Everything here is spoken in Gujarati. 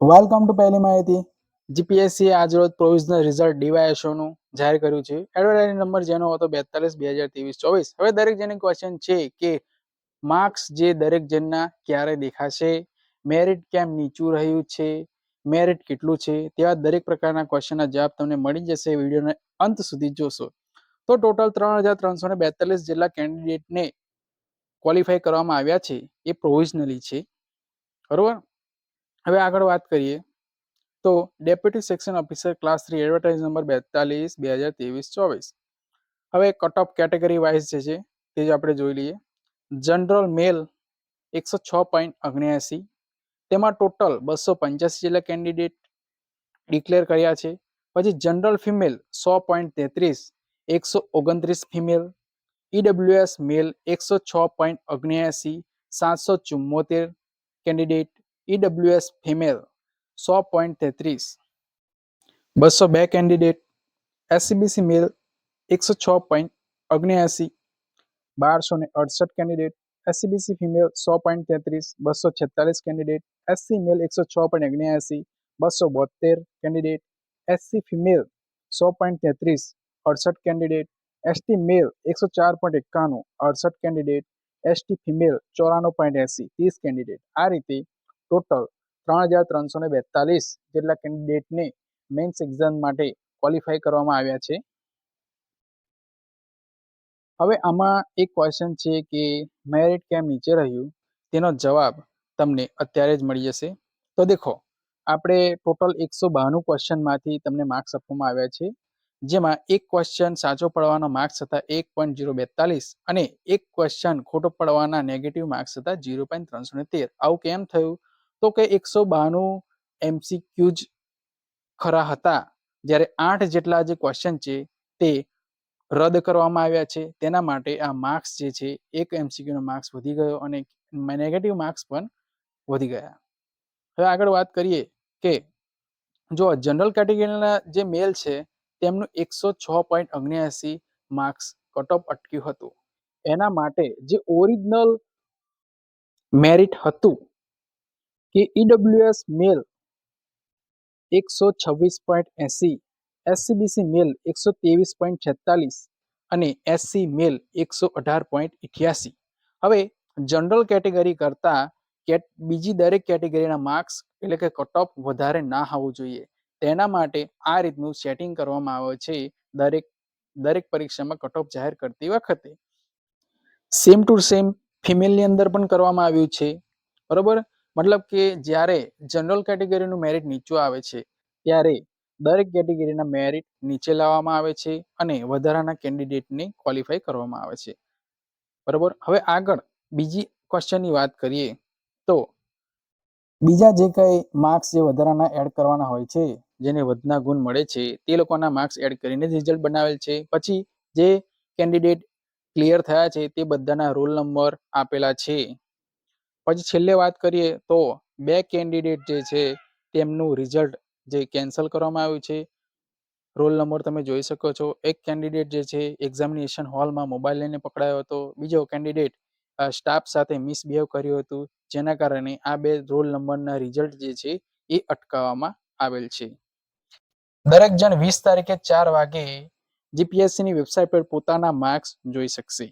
વેલકમ ટુ પહેલી માહિતી જીપીએસસીએ આજરોજ પ્રોવિઝનલ રિઝલ્ટ ડીવાયએસઓનું જાહેર કર્યું છે. એડવર્ટાઇઝ નંબર જેનો હતો બેતાલીસ, બે હજાર ત્રેવીસ, ચોવીસ. હવે દરેક જણની ક્વેશ્ચન છે કે માર્ક્સ જે દરેક જણના ક્યારે દેખાશે મેરિટ કેમ નીચું રહ્યું છે મેરિટ કેટલું છે, તેવા દરેક પ્રકારના ક્વેશ્ચનના જવાબ તમને મળી જશે વિડીયોને અંત સુધી જોશો. તો ટોટલ ત્રણ હજાર ત્રણસો ને બેતાલીસ જેટલા કેન્ડિડેટને ક્વોલિફાય કરવામાં આવ્યા છે એ પ્રોવિઝનલી છે. બરોબર? હવે આગળ વાત કરીએ, તો deputy section officer class three advertise number બેતાલીસ બે હજાર ત્રેવીસ, ચોવીસ. હવે કટ ઓફ કેટેગરી વાઇઝ જે છે, તે જ આપણે જોઈ લઈએ. જનરલ મેલ એકસો છ પોઈન્ટ ઓગણ્યાસી તેમાં ટોટલ બસો પંચ્યાસી જેટલા કેન્ડિડેટ ડિક્લેર કર્યા છે. પછી જનરલ ફિમેલ સો પોઈન્ટ તેત્રીસ, એકસો ઓગણત્રીસ ફિમેલ ઈડબ્લ્યુએસ મેલ એકસો છ પોઈન્ટ ઓગણ્યાસી સાતસો ચુમ્મોતેર કેન્ડિડેટ ઈડબ્લ્યુએસ ફિમેલ સો પોઈન્ટ તેત્રીસ. બસો બે કેન્ડિડેટ એસસીબીસી મેલ એકસો છ પોઈન્ટ ઓગણ્યાસી બારસો ને અડસઠ કેન્ડિડેટ એસસીબીસી ફિમેલ સો પોઈન્ટ તેત્રીસ. બસો છેતાલીસ કેન્ડિડેટ એસસી મેલ એકસો છ પોઈન્ટ ઓગણ્યાસી બસો બોતેર કેન્ડિડેટ એસસી ફિમેલ સો પોઈન્ટ તેત્રીસ. અડસઠ કેન્ડિડેટ એસટી મેલ એકસો ચાર પોઈન્ટ એકાણું. અડસઠ કેન્ડિડેટ એસટી ફિમેલ ચોરાણું પોઈન્ટ એંસી. ત્રીસ કેન્ડિડેટ આ રીતે ટોટલ ત્રણ હજાર ત્રણસો ને બેતાલીસ જેટલા કેન્ડિડેટને મેન્સ એક્ઝામ માટે ક્વોલિફાય કરવામાં આવ્યા છે. હવે આમાં એક ક્વેશ્ચન છે કે મેરિટ કેમ નીચે રહ્યું? તેનો જવાબ તમને અત્યારે જ મળી જશે. તો દેખો, આપણે ટોટલ એકસો બાણું ક્વેશ્ચનમાંથી તમને માર્ક્સ આપવામાં આવ્યા છે. જેમાં એક ક્વેશ્ચન સાચો પડવાનો માર્ક્સ હતા એક પોઈન્ટ જીરો બેતાલીસ અને એક ક્વેશ્ચન ખોટો પડવાના નેગેટિવ માર્ક્સ હતા જીરો પોઈન્ટ ત્રણસો ને તેર આવું કેમ થયું? તો કે એકસો બાણું એમસીક્યુ ખરા હતા. જ્યારે આઠ જેટલા જે ક્વેશ્ચન છે, તે રદ કરવામાં આવ્યા છે. તેના માટે આ માર્ક્સ જે છે, એક એમસીક્યુનો માર્ક્સ વધી ગયો અને નેગેટિવ માર્ક્સ પણ વધી ગયા. હવે આગળ વાત કરીએ કે જો જનરલ કેટેગરીના જે મેલ છે, તેમનું એકસો છ પોઈન્ટ ઓગણ્યાસી માર્ક્સ કટ ઓફ અટક્યું હતું. એના માટે જે ઓરિજિનલ મેરિટ હતું કે ઈડબ્લ્યુએસ મેલ એકસો છવ્વીસ પોઈન્ટ એસી એસસીબીસી મેલ એકસો ત્રેવીસ પોઈન્ટ છેતાલીસ અને એસસી મેલ એકસો અઢાર પોઈન્ટ અઠ્યાસી હવે જનરલ કેટેગરી કરતાં કેટ, બીજી દરેક કેટેગરીના માર્ક્સ એટલે કે કટ ઓફ વધારે ના હોવું જોઈએ. તેના માટે આ રીતનું સેટિંગ કરવામાં આવે છે દરેક દરેક પરીક્ષામાં કટ ઓફ જાહેર કરતી વખતે. સેમ ટુ સેમ ફિમેલની અંદર પણ કરવામાં આવ્યું છે. બરોબર? મતલબ કે જ્યારે જનરલ કેટેગરીનું મેરિટ નીચું આવે છે, ત્યારે દરેક કેટેગરીના મેરિટ નીચે લાવવામાં આવે છે અને વધારાના કેન્ડિડેટને ક્વોલિફાય કરવામાં આવે છે. બરોબર? હવે આગળ બીજી ક્વેશ્ચનની વાત કરીએ તો બીજા જે કંઈ માર્ક્સ જે વધારાના એડ કરવાના હોય છે, જેને વધના ગુણ મળે છે, તે લોકોના માર્ક્સ એડ કરીને રિઝલ્ટ બનાવેલ છે. પછી જે કેન્ડિડેટ ક્લિયર થયા છે, તે બધાના રોલ નંબર આપેલા છે. પછી છેલ્લે વાત કરીએ તો બે કેન્ડિડેટ જે છે, તેમનું રિઝલ્ટ જે કેન્સલ કરવામાં આવ્યું છે. રોલ નંબર તમે જોઈ શકો છો. એક કેન્ડિડેટ જે છે એક્ઝામિનેશન હોલમાં મોબાઈલ લઈને પકડાયો હતો. બીજો કેન્ડિડેટ સ્ટાફ સાથે મિસબિહેવ કર્યું હતું. જેના કારણે આ બે રોલ નંબરના રિઝલ્ટ જે છે, એ અટકાવવામાં આવેલ છે. દરેક જણ વીસ તારીખે ચાર વાગે જીપીએસસીની વેબસાઇટ પર પોતાના માર્ક્સ જોઈ શકશે.